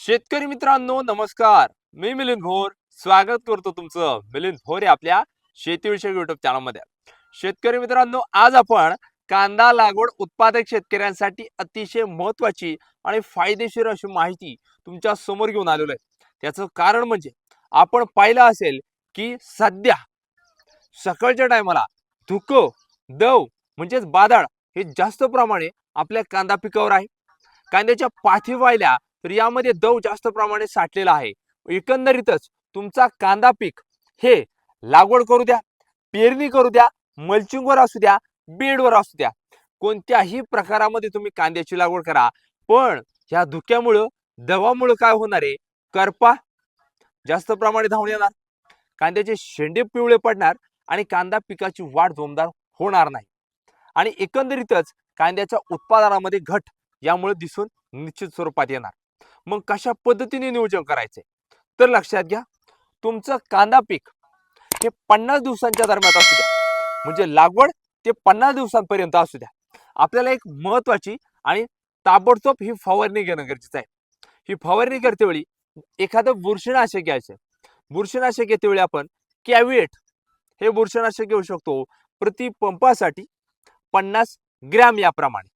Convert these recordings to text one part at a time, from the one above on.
शेतकरी मित्रांनो नमस्कार. मी मिलिंद भोर स्वागत करतो तुमचं मिलिंद भोर आपल्या शेतीविषयक युट्यूब चॅनलमध्ये शेतकरी मित्रांनो आज आपण कांदा लागवड उत्पादक शेतकऱ्यांसाठी अतिशय महत्वाची आणि फायदेशीर अशी माहिती तुमच्यासमोर घेऊन आलेलो आहे. त्याचं कारण म्हणजे आपण पाहिलं असेल की सध्या सकाळच्या टायमाला धुकं दव म्हणजेच बादळ हे जास्त प्रमाणे आपल्या कांदा पिकावर आहे. कांद्याच्या पाठी वाहिल्या तर यामध्ये दव जास्त प्रमाणे साठलेला आहे. एकंदरीतच तुमचा कांदा पीक हे लागवड करू द्या पेरणी करू द्या मल्चिंगवर असू द्या बेडवर असू द्या. कोणत्याही प्रकारामध्ये तुम्ही कांद्याची लागवड करा. पण ह्या धुक्यामुळं दवामुळं काय होणार आहे? करपा जास्त प्रमाणे धावून येणार. कांद्याचे शेंडे पिवळे पडणार आणि कांदा पिकाची वाढ जोमदार होणार नाही. आणि एकंदरीतच कांद्याच्या उत्पादनामध्ये घट यामुळे दिसून निश्चित स्वरूपात येणार. मग कशा पद्धतीने नियोजन करायचे तर लक्षात घ्या तुमचं कांदा पीक हे पन्नास दिवसांच्या दरम्यान असू द्या. म्हणजे लागवड ते पन्नास दिवसांपर्यंत असू द्या. आपल्याला एक महत्वाची आणि ताबडतोब ही फवारणी घेणं गरजेचं आहे. ही फवारणी करतेवेळी एखादं बुरशीनाशक घ्यायचं बुरशीनाशक घेतेवेळी आपण कॅव्हिएट. हे बुरशीनाशक घेऊ शकतो. प्रति पंपासाठी पन्नास ग्रॅम याप्रमाणे.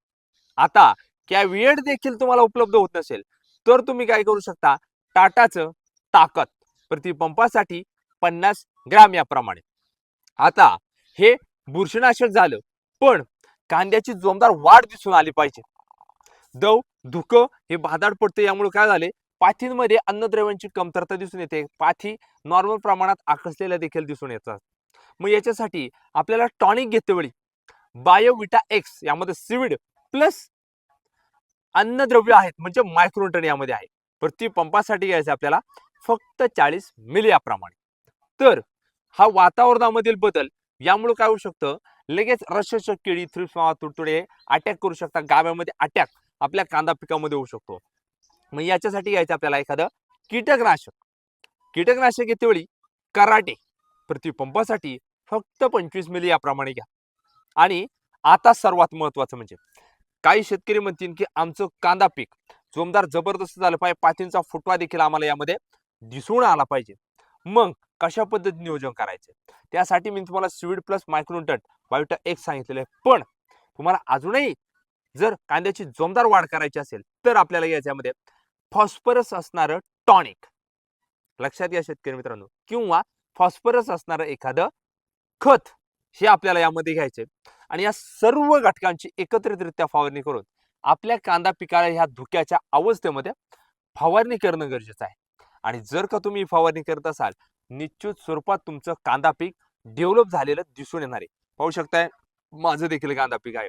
आता कॅव्हिएट देखील तुम्हाला उपलब्ध होत नसेल तर तुम्ही काय करू शकता? टाटाचं ताकद प्रति पंपासाठी पन्नास ग्रॅम याप्रमाणे. आता हे बुरशीनाशक झालं पण कांद्याची जोमदार वाढ दिसून आली पाहिजे. दव धुकं हे भादाड पडते यामुळे काय झाले? पाथींमध्ये अन्नद्रव्यांची कमतरता दिसून येते. पाथी नॉर्मल प्रमाणात आकसलेल्या देखील दिसून येतात. मग याच्यासाठी आपल्याला टॉनिक घेतेवेळी बायोविटा एक्स यामध्ये सिविड प्लस अन्नद्रव्य आहेत म्हणजे मायक्रोटन यामध्ये आहे. प्रति पंपासाठी घ्यायचं आपल्याला फक्त चाळीस मिली याप्रमाणे तर हा वातावरणामधील बदल यामुळे काय होऊ शकतं? लगेच रसशक केळी थ्रिप्स तुडतुडे अटॅक करू शकतात. गाव्यामध्ये अटॅक आपल्या कांदा पिकामध्ये होऊ शकतो. मग याच्यासाठी घ्यायचं आपल्याला एखादं कीटकनाशक. कीटकनाशक येते वेळी कराटे प्रति पंपासाठी फक्त पंचवीस मिली याप्रमाणे घ्या. आणि आता सर्वात महत्वाचं म्हणजे काही शेतकरी म्हणतील की आमचं कांदा पीक जोमदार जबरदस्त झालं पाहिजे. पातींचा फुटवा देखील आम्हाला यामध्ये दिसून आला पाहिजे. मग कशा पद्धतीने नियोजन करायचं? त्यासाठी मी तुम्हाला स्वीड प्लस मायक्रोटन बायोटा एक सांगितलेलं आहे. पण तुम्हाला अजूनही जर कांद्याची जोमदार वाढ करायची असेल तर आपल्याला याच्यामध्ये फॉस्फरस असणारं टॉनिक. लक्षात घ्या शेतकरी मित्रांनो. किंवा फॉस्फरस असणारं एखादं खत हे आपल्याला यामध्ये घ्यायचे आणि या सर्व घटकांची एकत्रितरित्या फवारणी करून आपल्या कांदा पिकाला ह्या धुक्याच्या अवस्थेमध्ये फवारणी करणं गरजेचं आहे. आणि जर का तुम्ही फवारणी करत असाल निश्चित स्वरूपात तुमचं कांदा पीक डेव्हलप झालेलं दिसून येणार आहे. पाहू शकताय माझं देखील कांदा पीक आहे.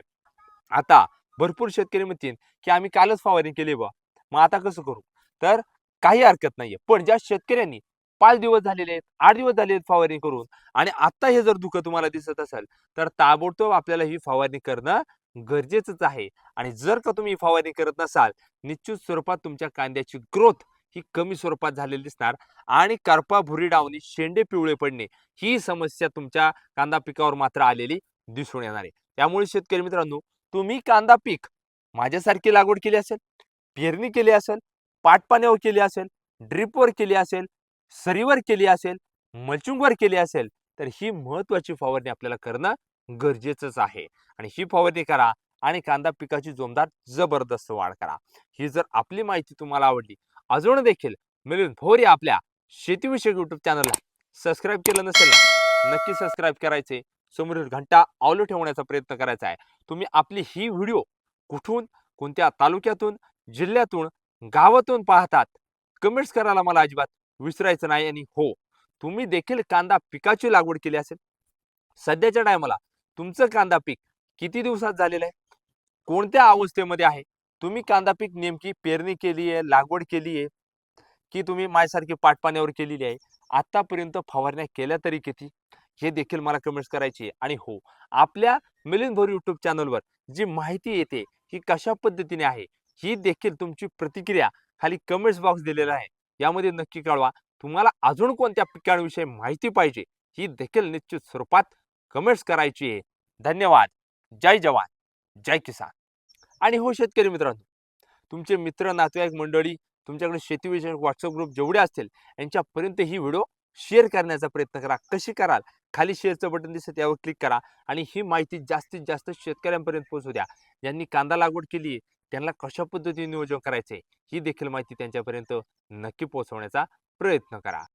आता भरपूर शेतकरी म्हणतील की आम्ही कालच फवारणी केली बा मग आता कसं करू? तर काही हरकत नाहीये. पण ज्या शेतकऱ्यांनी पाच दिवस झालेले आहेत आठ दिवस झाले आहेत फवारणी करून. आणि आता हे जर दुःख तुम्हाला दिसत असेल तर ताबडतोब आपल्याला ही फवारणी करणं गरजेचंच आहे. आणि जर का तुम्ही फवारणी करत नसाल निश्चित स्वरूपात तुमच्या कांद्याची ग्रोथ ही कमी स्वरूपात झालेली दिसणार. आणि करपा भुरी डावणी शेंडे पिवळे पडणे ही समस्या तुमच्या कांदा पिकावर मात्र आलेली दिसून येणार आहे. त्यामुळे शेतकरी मित्रांनो तुम्ही कांदा पीक माझ्यासारखी लागवड केली असेल पेरणी केली असेल पाटपाण्यावर केली असेल ड्रिपवर केली असेल सरीवर केली असेल मल्चिंगवर केली असेल तर ही महत्वाची फवारणी आपल्याला करणं गरजेचंच आहे. आणि ही फवारणी करा आणि कांदा पिकाची जोमदार जबरदस्त वाढ करा. ही जर आपली माहिती तुम्हाला आवडली अजून देखील मिळून भोर या आपल्या शेतीविषयक युट्यूब चॅनलला सबस्क्राईब केलं नसेल नक्की सबस्क्राईब करायचे. समोरील घंटा ऑलो ठेवण्याचा प्रयत्न करायचा आहे. तुम्ही आपली ही व्हिडिओ कुठून कोणत्या तालुक्यातून जिल्ह्यातून गावातून पाहतात कमेंट्स करायला मला अजिबात विसरायचं नाही आणि हो तुम्ही देखील कांदा पिकाची लागवड केली असेल. सध्याच्या टायमाला तुमचं कांदा पीक किती दिवसात झालेलं आहे? कोणत्या अवस्थेमध्ये आहे? तुम्ही कांदा पीक नेमकी पेरणी केली आहे लागवड केली आहे की तुम्ही माझ्यासारखी पाटपाण्यावर केलेली आहे? आतापर्यंत फवारण्या केल्या तरी किती? हे देखील मला कमेंट्स करायची आहे. आणि हो आपल्या मिलिंद भोर युट्यूब चॅनलवर जी माहिती येते ही कशा पद्धतीने आहे ही देखील तुमची प्रतिक्रिया खाली कमेंट्स बॉक्स दिलेला आहे. यामध्ये नक्की कळवा. तुम्हाला अजून कोणत्या पिकांविषयी माहिती पाहिजे ही देखील निश्चित स्वरूपात कमेंट्स करायची आहे. धन्यवाद. जय जवान. जय किसान. आणि हो शेतकरी मित्रांनो तुमचे मित्र नातेवाईक मंडळी तुमच्याकडे शेतीविषयक व्हॉट्सअप ग्रुप जेवढे असतील यांच्यापर्यंत ही व्हिडिओ शेअर करण्याचा प्रयत्न करा. कशी कराल? खाली शेअरचं बटन दिसत यावर क्लिक करा आणि ही माहिती जास्तीत जास्त शेतकऱ्यांपर्यंत पोहोचू द्या. यांनी कांदा लागवड केली आहे त्यांना कशा पद्धतीने नियोजन करायचे ही देखील माहिती त्यांच्यापर्यंत नक्की पोहोचवण्याचा प्रयत्न करा.